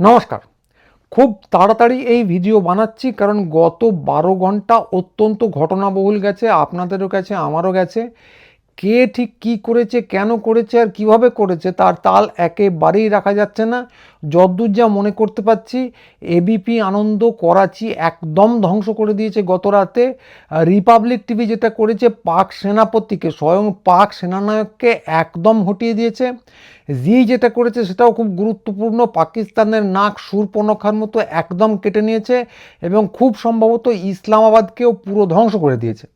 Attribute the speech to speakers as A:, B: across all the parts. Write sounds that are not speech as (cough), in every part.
A: নমস্কার। খুব তাড়াতাড়ি এই ভিডিও বানাচ্ছি কারণ গত বারো ঘণ্টা অত্যন্ত ঘটনাবহুল গেছে, আপনাদেরও গেছে, আমারও গেছে। কে ঠিক কি করেছে, কেন করেছে আর কীভাবে করেছে তার তাল একেবারেই রাখা যাচ্ছে না। যদ্দূর যা মনে করতে পারছি এবিপি আনন্দ করাচি একদম ধ্বংস করে দিয়েছে গত রাতে। রিপাবলিক টিভি যেটা করেছে, পাক সেনাপতিকে, স্বয়ং পাক সেনানায়ককে একদম হটিয়ে দিয়েছে। জি যেটা করেছে সেটাও খুব গুরুত্বপূর্ণ, পাকিস্তানের নাক সুরপনখার মতো একদম কেটে নিয়েছে এবং খুব সম্ভবত ইসলামাবাদকেও পুরো ধ্বংস করে দিয়েছে।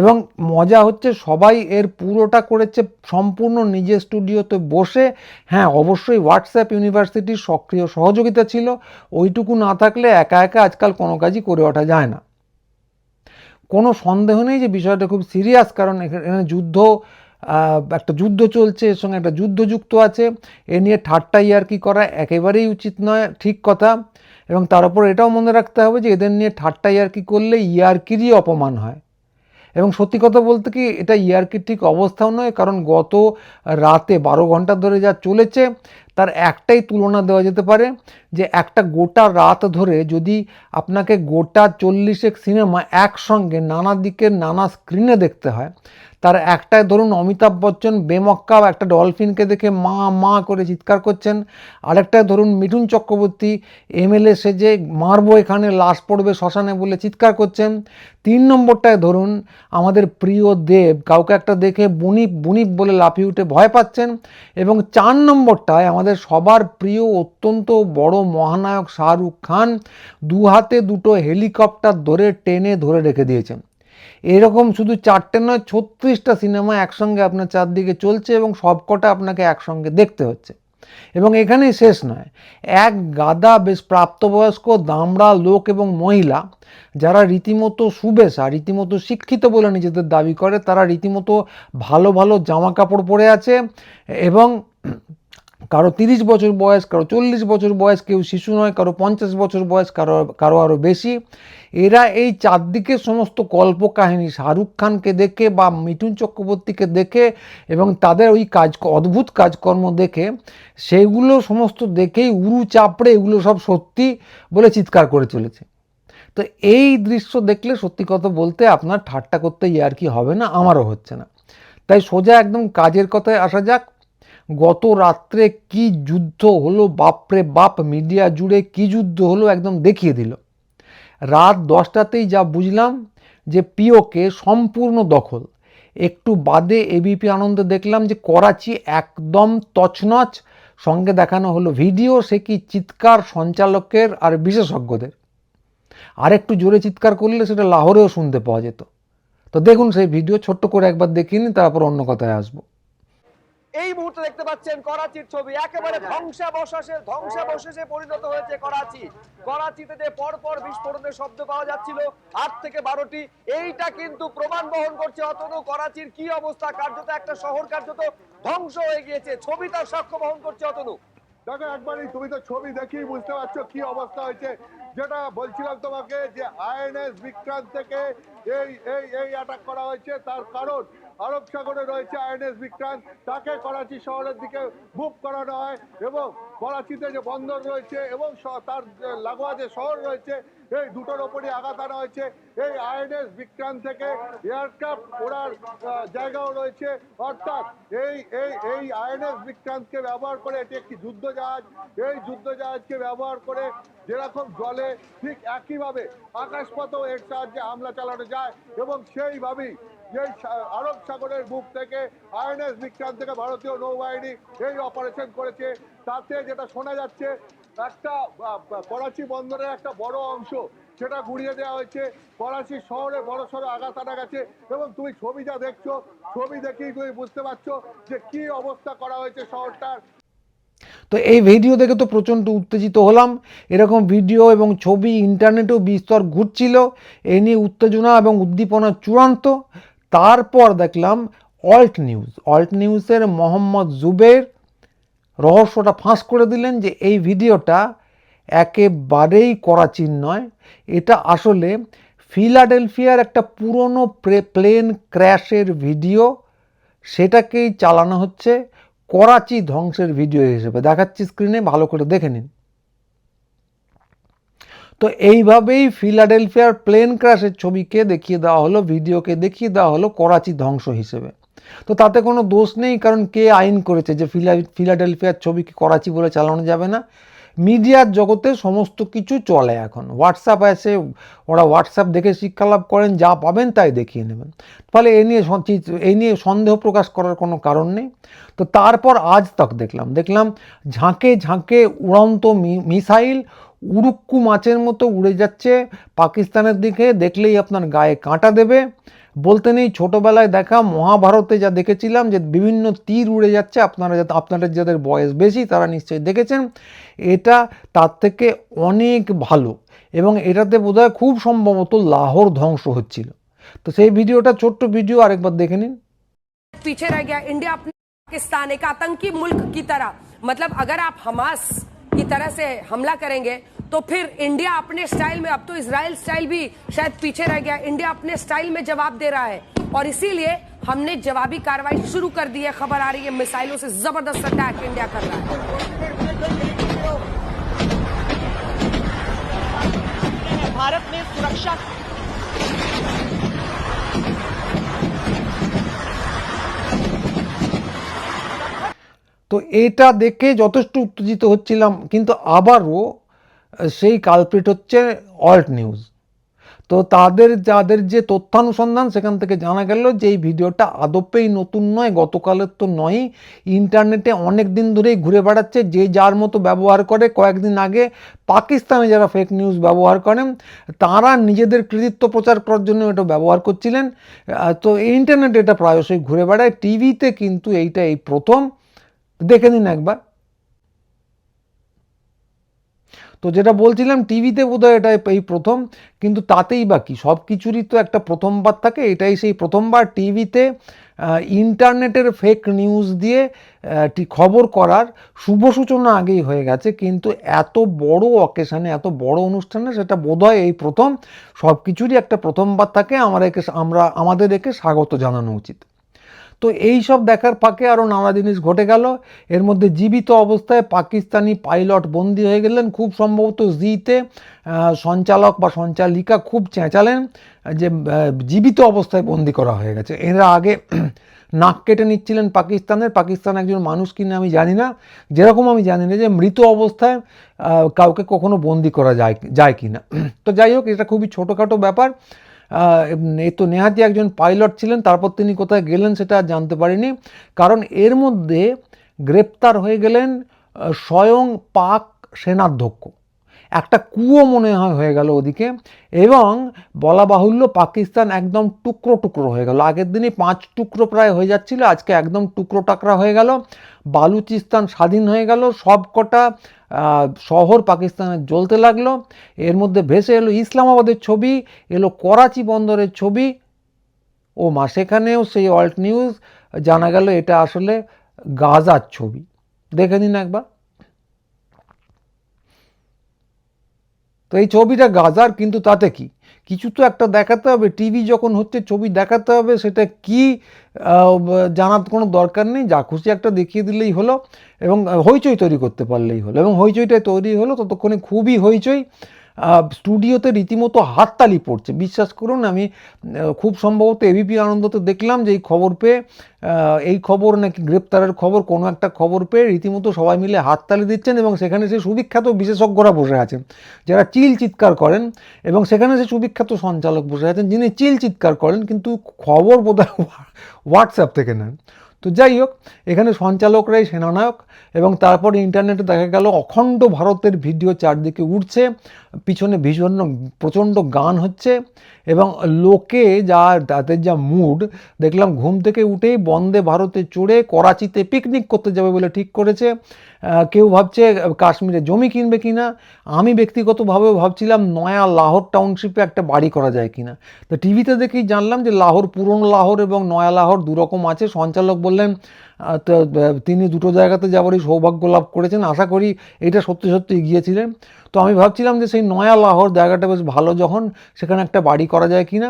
A: এবং মজা হচ্ছে সবাই এর পুরোটা করেছে সম্পূর্ণ নিজের স্টুডিওতে বসে। হ্যাঁ অবশ্যই হোয়াটসঅ্যাপ ইউনিভার্সিটির সক্রিয় সহযোগিতা ছিল। ওইটুকু না থাকলে একা একা আজকাল কোনো কাজই করে ওঠা যায় না। কোনো সন্দেহ নেই যে বিষয়টা খুব সিরিয়াস কারণ এখানে যুদ্ধ একটা যুদ্ধ চলছে, এর সঙ্গে একটা যুদ্ধ যুক্ত আছে। এ নিয়ে ঠাট্টা ইয়ার্কি করা একেবারেই উচিত নয়, ঠিক কথা। এবং তার উপর এটাও মনে রাখতে হবে যে এদের নিয়ে ঠাট্টা ইয়ার্কি করলে ইয়ার্কিরই অপমান হয়। এবং সত্যি কথা বলতে কি, এটা ইয়ার্কির ঠিক অবস্থাও নয়, কারণ গত রাতে বারো ঘণ্টা ধরে যা চলেছে, তার একটাই তুলনা দেওয়া যেতে পারে যে একটা গোটা রাত ধরে যদি আপনাকে গোটা চল্লিশেক সিনেমা একসঙ্গে নানা দিকের নানা স্ক্রিনে দেখতে হয় তার একটাই ধরুন অমিতাভ বচ্চন বেমক্কা একটা ডলফিনকে দেখে মা মা করে চিৎকার করছেন। আরেকটায় ধরুন মিঠুন চক্রবর্তী, এমএলএ সেজে মারবো এখানে, লাশ পড়বে শ্মশানে বলে চিৎকার করছেন। তিন নম্বরটায় ধরুন আমাদের প্রিয় দেব, কাউকে একটা দেখে বুনিপ বুনিপ বলে লাফিয়ে উঠে ভয় পাচ্ছেন। এবং চার নম্বরটায় আমাদের সবার প্রিয় অত্যন্ত বড় মহানায়ক শাহরুখ খান দু হাতে দুটো হেলিকপ্টার ধরে টেনে ধরে রেখে দিয়েছেন। এরকম শুধু চারটে নয়, ছত্রিশটা সিনেমা একসঙ্গে আপনার চারদিকে চলছে এবং সবকটা আপনাকে একসঙ্গে দেখতে হচ্ছে। এবং এখানেই শেষ নয়, এক গাদা বেশ প্রাপ্তবয়স্ক, দামড়া লোক এবং মহিলা, যারা রীতিমতো সুবেশা রীতিমতো শিক্ষিত বলে নিজেদের দাবি করে, তারা রীতিমতো ভালো ভালো জামা কাপড় পরে আছে এবং কারও তিরিশ বছর বয়স, কারও চল্লিশ বছর বয়স, কেউ শিশু নয়, কারও পঞ্চাশ বছর বয়স, কারও কারও আরও বেশি। এরা এই চারদিকে সমস্ত কল্প কল্পকাহিনী, শাহরুখ খানকে দেখে বা মিঠুন চক্রবর্তীকে দেখে এবং তাদের ওই কাজ, অদ্ভুত কাজকর্ম দেখে, সেগুলো সমস্ত দেখেই উড়ু চাপড়ে এগুলো সব সত্যি বলে চিৎকার করে চলেছে। তো এই দৃশ্য দেখলে সত্যি কথা বলতে আপনার ঠাট্টা করতে আর কি হবে না, আমারও হচ্ছে না। তাই সোজা একদম কাজের কথায় আসা যাক। গত রাত্রে কি যুদ্ধ হলো? বাপরে বাপ, মিডিয়া জুড়ে কি যুদ্ধ হলো একদম দেখিয়ে দিল। রাত দশটাতেই যা বুঝলাম যে পিওকে সম্পূর্ণ দখল। একটু বাদে এবিপি আনন্দে দেখলাম যে করাচি একদম তছনছ। সঙ্গে দেখানো হলো ভিডিও, সে কি চিৎকার সঞ্চালকের আর বিশেষজ্ঞদের। আর একটু জোরে চিৎকার করলে সেটা লাহোরেও শুনতে পাওয়া যেত। তো দেখুন সেই ভিডিও, ছোট্ট করে একবার দেখিনি তারপর অন্য কথায় আসব।
B: এই মুহূর্তে দেখতে পাচ্ছেন করাচির ছবি। একেবারে ধ্বংসাবশেষে ধ্বংসাবশেষে পরিণত হয়েছে করাচি। করাচিতে যে পরপর বিস্ফোরণের শব্দ পাওয়া যাচ্ছিল, আট থেকে বারোটি, এইটা কিন্তু প্রমাণ বহন করছে অতনু করাচির কি অবস্থা। কার্যত একটা শহর কার্যত ধ্বংস হয়ে গিয়েছে। ছবি তার সাক্ষ্য বহন করছে অতনু।
C: দেখো একবারই তুমি তো ছবি দেখেই বুঝতে পারছ কি অবস্থা হয়েছে। যেটা বলছিলাম তোমাকে যে আইএনএস বিক্রান্ত থেকে এই এই এই অ্যাটাক করা হয়েছে, তার কারণ আরব সাগরে রয়েছে আইএনএস বিক্রান্ত। তাকে করাচি শহরের দিকে মুভ করানো হয় এবং করাচিতে যে বন্দর রয়েছে এবং তার লাগোয়া যে শহর রয়েছে, এই দুটোর ওপরই আঘাত আনা হয়েছে। এই আইএনএস বিক্রান্ত থেকে এয়ারক্রাফট ওড়ার জায়গাও রয়েছে। অর্থাৎ এই এই এই আইএনএস বিক্রান্তকে ব্যবহার করে এটি একটি যুদ্ধ জাহাজ এই যুদ্ধ জাহাজকে ব্যবহার করে যেরকম জলে ঠিক একইভাবে আকাশপথেও এর সাহায্যে হামলা চালানো যায় এবং সেইভাবেই এই আরব সাগরের বুক থেকে আইএনএস বিক্রান্ত থেকে ভারতীয় নৌবাহিনী এই অপারেশন করেছে। তাতে যেটা শোনা যাচ্ছে, একটা করাচি বন্দরের একটা বড় অংশ সেটা গুড়িয়ে দেওয়া হয়েছে। করাচি শহরে বড় সড়ো আঘাত আনা গেছে এবং তুমি ছবি যা দেখছ, ছবি দেখেই তুমি বুঝতে পারছ যে কি অবস্থা করা হয়েছে শহরটার।
A: তো এই ভিডিও দেখে তো প্রচণ্ড উত্তেজিত হলাম। এরকম ভিডিও এবং ছবি ইন্টারনেটেও বিস্তর ঘুরছিল। এ নিয়ে উত্তেজনা এবং উদ্দীপনা চূড়ান্ত। তারপর দেখলাম অল্ট নিউজ। অল্ট নিউজের মোহাম্মদ জুবের রহস্যটা ফাঁস করে দিলেন যে এই ভিডিওটা একেবারেই করাচির নয়। এটা আসলে ফিলাডেলফিয়ার একটা পুরনো প্লেন ক্র্যাশের ভিডিও। সেটাকেই চালানো হচ্ছে করাচি ধ্বংসের ভিডিও হিসেবে। দেখাচ্ছি স্ক্রিনে, ভালো করে দেখে নিন। তো এইভাবেই ফিলাডেলফিয়ার প্লেন ক্র্যাশের ছবিকে দেখিয়ে দেওয়া হলো, ভিডিওকে দেখিয়ে দেওয়া হলো করাচি ধ্বংস হিসেবে। তো তাতে কোনো দোষ নেই, কারণ কে আইন করেছে যে ফিলা, ফিলাডেলফিয়ার ছবিকে করাচি বলে চালানো যাবে না? মিডিয়ার জগতে সমস্ত কিছু চলে এখন। হোয়াটসঅ্যাপ আছে, ওরা হোয়াটসঅ্যাপ দেখে শিক্ষা লাভ করেন, যা পাবেন তাই দেখিয়ে নেবেন। ফলে এ নিয়ে এই নিয়ে সন্দেহ প্রকাশ করার কোনো কারণ নেই। তো তারপর আজ তক দেখলাম দেখলাম ঝাঁকে ঝাঁকে উড়ন্ত মিসাইল উড়ুক্কু মাছের মতো উড়ে যাচ্ছে পাকিস্তানের দিকে দেখলেই আপনার গায়ে কাঁটা দেবে বলতে নেই ছোটোবেলায় দেখা মহাভারতে যা দেখেছিলাম যে বিভিন্ন তীর উড়ে যাচ্ছে আপনারা যাতে আপনাদের যাদের বয়স বেশি তারা নিশ্চয়ই দেখেছেন এটা তার থেকে অনেক ভালো এবং এটাতে বোধহয় খুব সম্ভবত লাহোর ধ্বংস হচ্ছিল তো সেই ভিডিওটা ছোট্ট ভিডিও আরেকবার দেখে নিন
D: पीछे रह गया इंडिया अपने पाकिस्तान एक आतंकी मुल्क की तरह मतलब अगर आप हमास की तरह से हमला करेंगे तो फिर इंडिया अपने स्टाइल में, अब तो इसराइल स्टाइल भी शायद पीछे रह गया, इंडिया अपने स्टाइल में जवाब दे रहा है। और इसीलिए हमने जवाबी कार्रवाई शुरू कर दी है, खबर आ रही है, मिसाइलों से ज़बरदस्त अटैक इंडिया कर रहा है।
E: भारत में सुरक्षा
A: তো এটা দেখে যথেষ্ট উত্তেজিত হচ্ছিলাম, কিন্তু আবারও সেই কালপ্রিট হচ্ছে অল্ট নিউজ তো তাদের, যাদের যে তথ্যানুসন্ধান, সেখান থেকে জানা গেল যে এই ভিডিওটা আদপেই নতুন নয়, গতকালের তো নয়ই। ইন্টারনেটে অনেক দিন ধরেই ঘুরে বেড়াচ্ছে, যে যার মতো ব্যবহার করে। কয়েকদিন আগে পাকিস্তানে যারা ফেক নিউজ ব্যবহার করেন তারা নিজেদের কৃতিত্ব প্রচার করার জন্য এটা ব্যবহার করছিলেন। তো ইন্টারনেটে এটা প্রায়শই ঘুরে বেড়ায়। টিভিতে কিন্তু এইটা এই প্রথম। দেখে নিন একবার। তো যেটা বলছিলাম, টিভিতে বোধহয় এটা এই প্রথম, কিন্তু তাতেই বা কি? সব কিছুরই তো একটা প্রথমবার থাকে, এটাই সেই প্রথমবার টিভিতে ইন্টারনেটের ফেক নিউজ দিয়ে খবর করার শুভ সূচনা আগেই হয়ে গেছে, কিন্তু এত বড় অকেশানে এত বড় অনুষ্ঠানে সেটা বোধহয় এই প্রথম, সব কিছুরই একটা প্রথমবার থাকে আমরা একে আমরা, আমাদের একে স্বাগত জানানো উচিত। তো এই সব দেখার ফাঁকে আরও নানা জিনিস ঘটে গেল। এর মধ্যে জীবিত অবস্থায় পাকিস্তানি পাইলট বন্দি হয়ে গেলেন। খুব সম্ভবত জিতে সঞ্চালক বা সঞ্চালিকা খুব চেঁচালেন যে জীবিত অবস্থায় বন্দি করা হয়ে গেছে। এরা আগে (clears throat) নাক কেটে নিচ্ছিলেন পাকিস্তানের। পাকিস্তান একজন মানুষ কিনা আমি জানি না। যেরকম আমি জানি না যে, মৃত অবস্থায় কাউকে কখনো বন্দি করা যায় যায় কি না (clears throat) তো যাই হোক, এটা খুবই ছোটোখাটো ব্যাপার। এ তো নেহাতি একজন পাইলট ছিলেন, তারপর তিনি কোথায় গেলেন সেটা জানতে পারিনি। কারণ এর মধ্যে গ্রেপ্তার হয়ে গেলেন স্বয়ং পাক সেনাধ্যক্ষ। একটা কুয়ো মনে হয় হয়ে গেল ওদিকে, এবং বলা বাহুল্য পাকিস্তান একদম টুকরো টুকরো হয়ে গেল। আগের দিনই পাঁচ টুকরো প্রায় হয়ে যাচ্ছিল, আজকে একদম টুকরো টাকরা হয়ে গেল। বালুচিস্তান স্বাধীন হয়ে গেল, সব কটা শহর পাকিস্তানের জ্বলতে লাগল। এর মধ্যে ভেসে এলো ইসলামাবাদের ছবি, এলো করাচি বন্দরের ছবি। ও মা, সেখানেও সেই অল্ট নিউজ, জানা গেল এটা আসলে গাজার ছবি। দেখে নিন একবার। তো এই ছবিটা গাজার, কিন্তু তাতে কি? কিছু তো একটা দেখাতে হবে। টিভি যখন হচ্ছে, ছবি দেখাতে হবে, সেটা কি জানার কোনো দরকার নেই। যা খুশি একটা দেখিয়ে দিলেই হলো এবং হইচই তৈরি করতে পারলেই হলো। এবং হইচইটা তৈরি হলো, ততক্ষণে খুবই হইচই। স্টুডিওতে রীতিমতো হাততালি পড়ছে। বিশ্বাস করুন, আমি খুব সম্ভবত এবিপি আনন্দতে দেখলাম যে এই খবর পেয়ে এই খবর নাকি গ্রেপ্তারের খবর, কোনো একটা খবর পেয়ে রীতিমতো সবাই মিলে হাততালি দিচ্ছেন এবং সেখানে সে সুবিখ্যাত বিশেষজ্ঞরা বসে আছেন, যারা চিল চিৎকার করেন এবং সেখানে সে সুবিখ্যাত সঞ্চালক বসে আছেন, যিনি চিল চিৎকার করেন, কিন্তু খবর বোধহয় হোয়াটসঅ্যাপ থেকে নেন। তো যাই হোক, এখানে সঞ্চালকরাই সেনানায়ক এবং তারপর ইন্টারনেটে দেখা গেল অখণ্ড ভারতের ভিডিও চারদিকে উঠছে। পিছনে ভীষণ প্রচণ্ড গান হচ্ছে এবং লোকে যা, তাদের যা মুড দেখলাম ঘুম থেকে উঠেই বন্দে ভারতে চড়ে করাচিতে পিকনিক করতে যাবে বলে ঠিক করেছে। কেউ ভাবছে কাশ্মীরে জমি কিনবে কিনা? আমি ব্যক্তিগতভাবেও ভাবছিলাম নয়া লাহোর টাউনশিপে একটা বাড়ি করা যায় কি না তো টিভিতে দেখেই জানলাম যে লাহোর, পুরনো লাহোর এবং নয়া লাহোর দুরকম আছে। সঞ্চালক বললেন তিনি দুটো জায়গাতে যাবারই সৌভাগ্য লাভ করেছেন। আশা করি এটা সত্যি সত্যি গিয়েছিলেন তো আমি ভাবছিলাম যে সেই নয়া লাহোর জায়গাটা বেশ ভালো যখন সেখানে একটা বাড়ি করা যায় কিনা।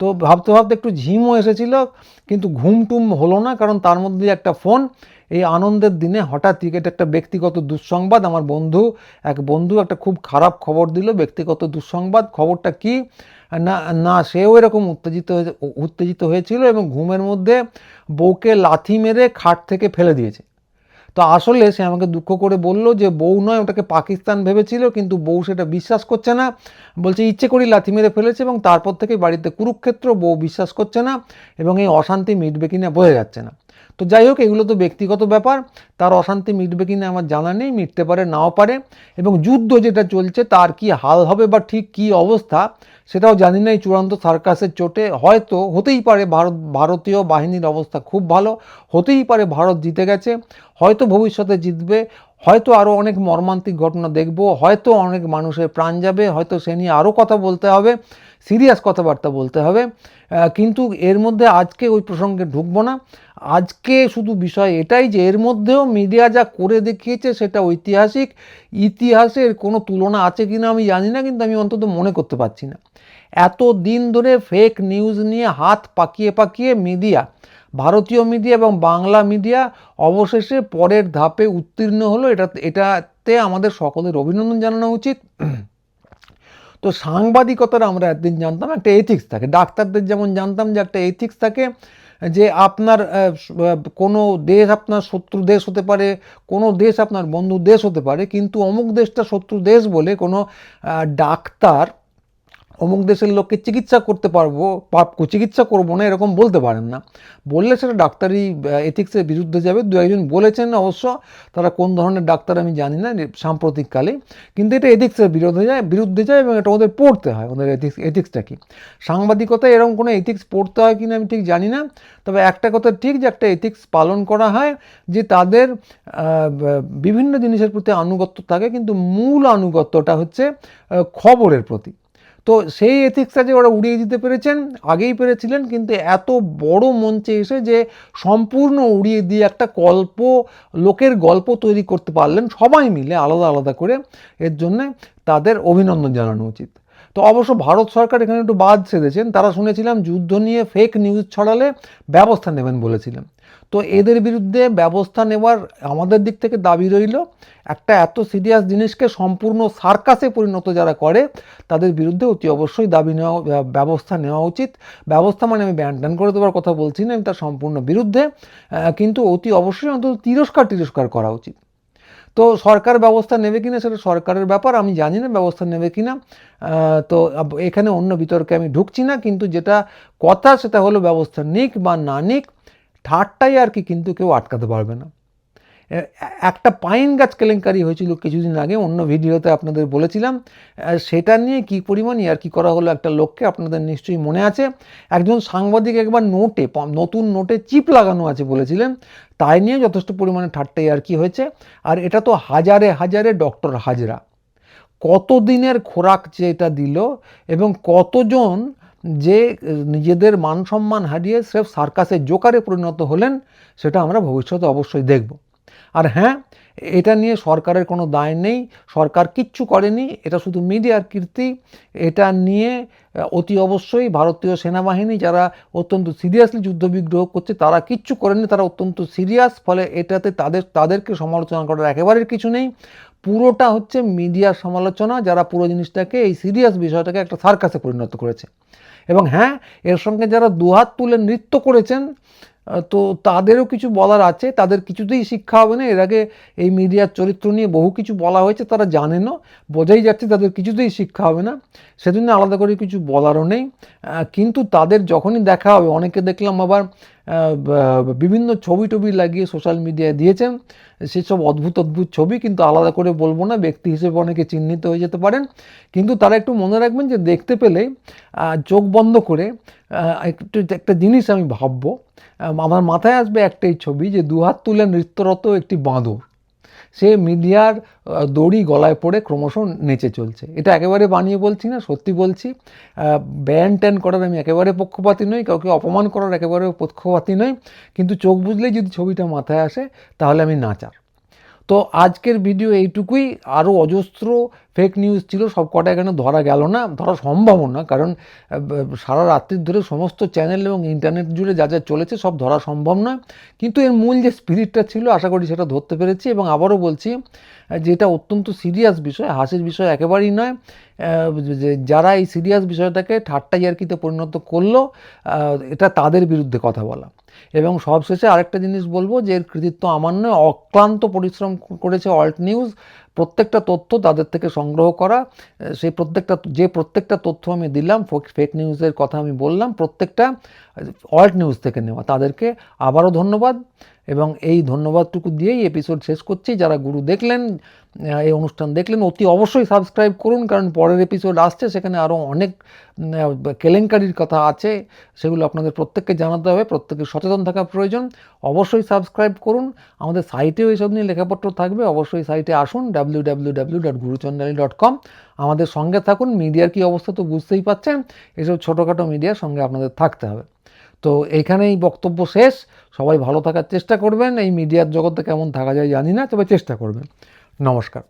A: তো ভাবতে ভাবতে একটু ঝিমও এসেছিল, কিন্তু ঘুম টুম হলো না, কারণ তার মধ্যে একটা ফোন। এই আনন্দের দিনে হঠাৎই এটা একটা ব্যক্তিগত দুঃসংবাদ, আমার বন্ধু, এক বন্ধু একটা খুব খারাপ খবর দিল ব্যক্তিগত দুঃসংবাদ। খবরটা কি? না না, সেও এরকম উত্তেজিত হয়ে, উত্তেজিত হয়েছিল এবং ঘুমের মধ্যে বউকে লাথি মেরে খাট থেকে ফেলে দিয়েছে। তো আসলে সে আমাকে দুঃখ করে বলল যে, বউ নয়, ওটাকে পাকিস্তান ভেবেছিল, কিন্তু বউ সেটা বিশ্বাস করছে না। বলছে, ইচ্ছে করেই লাথি মেরে ফেলেছে এবং তারপর থেকে বাড়িতে কুরুক্ষেত্র, বউ বিশ্বাস করছে না এবং এই অশান্তি মিটবে কিনা বোঝা যাচ্ছে না। তো যাই হোক, এগুলো তো ব্যক্তিগত ব্যাপার। তার অশান্তি মিটবে কিনা আমার জানা নেই, মিটতে পারে, নাও পারে। এবং যুদ্ধ যেটা চলছে, তার কি হাল হবে বা ঠিক কি অবস্থা, সেটাও জানি না। এই চূড়ান্ত সার্কাসের চোটে হয়তো হতেই পারে ভারত, ভারতীয় বাহিনীর অবস্থা খুব ভালো, হতেই পারে ভারত জিতে গেছে। হয়তো ভবিষ্যতে জিতবে হয়তো আরও অনেক মর্মান্তিক ঘটনা দেখব, হয়তো অনেক মানুষের প্রাণ যাবে, হয়তো সে নিয়ে আরও কথা বলতে হবে, সিরিয়াস কথাবার্তা বলতে হবে। কিন্তু এর মধ্যে আজকে ওই প্রসঙ্গে ঢুকবো না। আজকে শুধু বিষয় এটাই যে এর মধ্যেও মিডিয়া যা করে দেখিয়েছে সেটা ঐতিহাসিক। ইতিহাসের কোনো তুলনা আছে কি না আমি জানি না, কিন্তু আমি অন্তত মনে করতে পারছি না। এত দিন ধরে ফেক নিউজ নিয়ে হাত পাকিয়ে পাকিয়ে মিডিয়া ভারতীয় মিডিয়া এবং বাংলা মিডিয়া অবশেষে পরের ধাপে উত্তীর্ণ হলো। এটা, এটাতে আমাদের সকলের অভিনন্দন জানানো উচিত। তো সাংবাদিকতার আমরা একদিন জানতাম, একটা এথিক্স থাকে। ডাক্তারদের যেমন জানতাম যে একটা এথিক্স থাকে যে আপনার কোনো দেশ আপনার শত্রু দেশ হতে পারে, কোনো দেশ আপনার বন্ধু দেশ হতে পারে, কিন্তু অমুক দেশটা শত্রু দেশ বলে কোনো ডাক্তার অমুক দেশের লোককে চিকিৎসা করতে পারব পাপ- চিকিৎসা করব না, এরকম বলতে পারেন না। বললে সেটা ডাক্তারি এথিক্সের বিরুদ্ধে যাবে। দু একজন বলেছেন অবশ্য, তারা কোন ধরনের ডাক্তার আমি জানি না সাম্প্রতিককালে। কিন্তু এটা এথিক্সের বিরুদ্ধে যায় বিরুদ্ধে যায় এবং এটা ওদের পড়তে হয়, ওদের এথিক্স এথিক্সটা কি? সাংবাদিকতায় এরকম কোনো এথিক্স পড়তে হয় কিনা আমি ঠিক জানি না। তবে একটা কথা ঠিক, যে একটা এথিক্স পালন করা হয়, যে তাদের বিভিন্ন জিনিসের প্রতি আনুগত্য থাকে, কিন্তু মূল আনুগত্যটা হচ্ছে খবরের প্রতি। তো সেই এথিক্সটা যে ওরা উড়িয়ে দিতে পেরেছেন, আগেই পেরেছিলেন, কিন্তু এত বড় মঞ্চে এসে যে সম্পূর্ণ উড়িয়ে দিয়ে একটা গল্প লোকের গল্প তৈরি করতে পারলেন, সবাই মিলে আলাদা আলাদা করে, এর জন্যে তাদের অভিনন্দন জানানো উচিত। তো অবশ্য ভারত সরকার এখানে একটু বাদ সেধেছেন, তারা শুনেছিলাম যুদ্ধ নিয়ে ফেক নিউজ ছড়ালে ব্যবস্থা নেবেন বলেছিলেন। তো এদের বিরুদ্ধে ব্যবস্থা নেওয়ার আমাদের দিক থেকে দাবি রইল। একটা এত সিরিয়াস জিনিসকে সম্পূর্ণ সার্কাসে পরিণত যারা করে, তাদের বিরুদ্ধে অতি অবশ্যই দাবি নেওয়া, ব্যবস্থা নেওয়া উচিত। ব্যবস্থা মানে আমি ব্যান ট্যান করে দেওয়ার কথা বলছি না, আমি তার সম্পূর্ণ বিরুদ্ধে কিন্তু অতি অবশ্যই অন্তত তিরস্কার তিরস্কার করা উচিত। তো সরকার ব্যবস্থা নেবে কিনা সেটা সরকারের ব্যাপার, আমি জানি না ব্যবস্থা নেবে কিনা। তো এখানে অন্য বিতর্কে আমি ঢুকছি না, কিন্তু যেটা কথা সেটা হলো ব্যবস্থা নিক বা না নিক ঠাট্টাই আর কি, কিন্তু কেউ আটকাতে পারবে না। একটা পাইন গাছ কেলেঙ্কারি হয়েছিল কিছুদিন আগে, অন্য ভিডিওতে আপনাদের বলেছিলাম সেটা নিয়ে কি পরিমাণ আর কি করা হলো একটা লোককে, আপনাদের নিশ্চয়ই মনে আছে। একজন সাংবাদিক একবার নোটে নতুন নোটে চিপ লাগানো আছে বলেছিলেন, তাই নিয়ে যথেষ্ট পরিমাণে ঠাট্টাই আর কি হয়েছে। আর এটা তো হাজারে হাজারে ডক্টর হাজরা। কতদিনের খোরাক যেটা দিল এবং কতজন যে নিজেদের মান সম্মান হারিয়ে স্রেফ সার্কাসের জোকারে পরিণত হলেন, সেটা আমরা ভবিষ্যতে অবশ্যই দেখব। আর হ্যাঁ এটা নিয়ে সরকারের কোনো দায় নেই, সরকার কিচ্ছু করেনি, এটা শুধু মিডিয়ার কীর্তি, এটা নিয়ে অতি অবশ্যই ভারতীয় সেনাবাহিনী যারা অত্যন্ত সিরিয়াসলি যুদ্ধবিগ্রহ করছে, তারা কিচ্ছু করেনি, তারা অত্যন্ত সিরিয়াস, ফলে এটাতে তাদের, তাদেরকে সমালোচনা করার একেবারে কিছু নেই। পুরোটা হচ্ছে মিডিয়ার সমালোচনা, যারা পুরো জিনিসটাকে, এই সিরিয়াস বিষয়টাকে একটা সার্কাসে পরিণত করেছে। এবং হ্যাঁ এর সঙ্গে যারা দুহাত তুলে নৃত্য করেছেন তো তাদেরও কিছু বলার আছে। তাদের কিছুতেই শিক্ষা হবে না। এর আগে এই মিডিয়ার চরিত্র নিয়ে বহু কিছু বলা হয়েছে, তারা জানেনও। বোঝাই যাচ্ছে তাদের কিছুতেই শিক্ষা হবে না। সেজন্য আলাদা করে কিছু বলারও নেই। কিন্তু তাদের যখনই দেখা হবে, অনেকে দেখলাম আবার বিভিন্ন ছবি টবি লাগিয়ে সোশ্যাল মিডিয়ায় দিয়েছেন। সেসব অদ্ভুত অদ্ভুত ছবি কিন্তু আলাদা করে বলব না, ব্যক্তি হিসেবে অনেকে চিহ্নিত হয়ে যেতে পারেন। কিন্তু তারা একটু মনে রাখবেন যে দেখতে পেলে চোখ বন্ধ করে একটু একটা জিনিস আমি ভাববো। আমার মাথায় আসবে একটাই ছবি যে দুহাত তুলে নৃত্যরত একটি বাঁদর। সে মিডিয়ার দড়ি গলায় পড়ে ক্রমশ নেচে চলছে। এটা একেবারে বানিয়ে বলছি না, সত্যি বলছি। ব্যান ট্যান করার আমি একেবারে পক্ষপাতি নই, কাউকে অপমান করার একেবারে পক্ষপাতি নই। কিন্তু চোখ বুঝলেই যদি ছবিটা মাথায় আসে, তাহলে আমি নাচার। তো আজকের ভিডিও এইটুকুই। আরও অজস্র ফেক নিউজ ছিল, সব কটা এখানে ধরা গেল না? ধরা সম্ভব না, কারণ সারা রাত্রির ধরে সমস্ত চ্যানেল এবং ইন্টারনেট জুড়ে যা যা চলেছে সব ধরা সম্ভব নয় কিন্তু এর মূল যে স্পিরিটটা ছিল, আশা করি সেটা ধরতে পেরেছি এবং আবারও বলছি যে এটা অত্যন্ত সিরিয়াস বিষয়, হাসির বিষয় একেবারেই নয় যে যারা এই সিরিয়াস বিষয়টাকে ঠাট্টা ইয়ার্কিতে পরিণত করল এটা তাদের বিরুদ্ধে কথা বলা। এবং সবশেষে আরেকটা জিনিস বলব, যে এর কৃতিত্ব আমার নয়, অক্লান্ত পরিশ্রম করেছে অল্ট নিউজ প্রত্যেকটা তথ্য তাদের থেকে সংগ্রহ করা সেই প্রত্যেকটা, যে প্রত্যেকটা তথ্য আমি দিলাম, ফেক নিউজের কথা আমি বললাম, প্রত্যেকটা অল্ট নিউজ থেকে নেওয়া। তাদেরকে আবারও ধন্যবাদ। এবং এই ধন্যবাদটুকু দিয়েই এপিসোড শেষ করছি। যারা গুরু দেখলেন এই অনুষ্ঠান দেখলেন, অতি অবশ্যই সাবস্ক্রাইব করুন, কারণ পরের এপিসোড আসছে, সেখানে আরও অনেক কেলেঙ্কারির কথা আছে, সেগুলো আপনাদের প্রত্যেককে জানাতে হবে, প্রত্যেকে সচেতন থাকা প্রয়োজন। অবশ্যই সাবস্ক্রাইব করুন। আমাদের সাইটেও এইসব নিয়ে লেখাপত্র থাকবে, অবশ্যই সাইটে আসুন W W W dot Guruchandali dot com আমাদের সঙ্গে থাকুন মিডিয়ার কী অবস্থা তো বুঝতেই পাচ্ছেন এসব ছোটোখাটো মিডিয়ার সঙ্গে আপনাদের থাকতে হবে। তো এইখানেই বক্তব্য শেষ। সবাই ভালো থাকার চেষ্টা করবেন। এই মিডিয়ার জগতে কেমন থাকা যায় জানি না, তবে চেষ্টা করবেন। নমস্কার।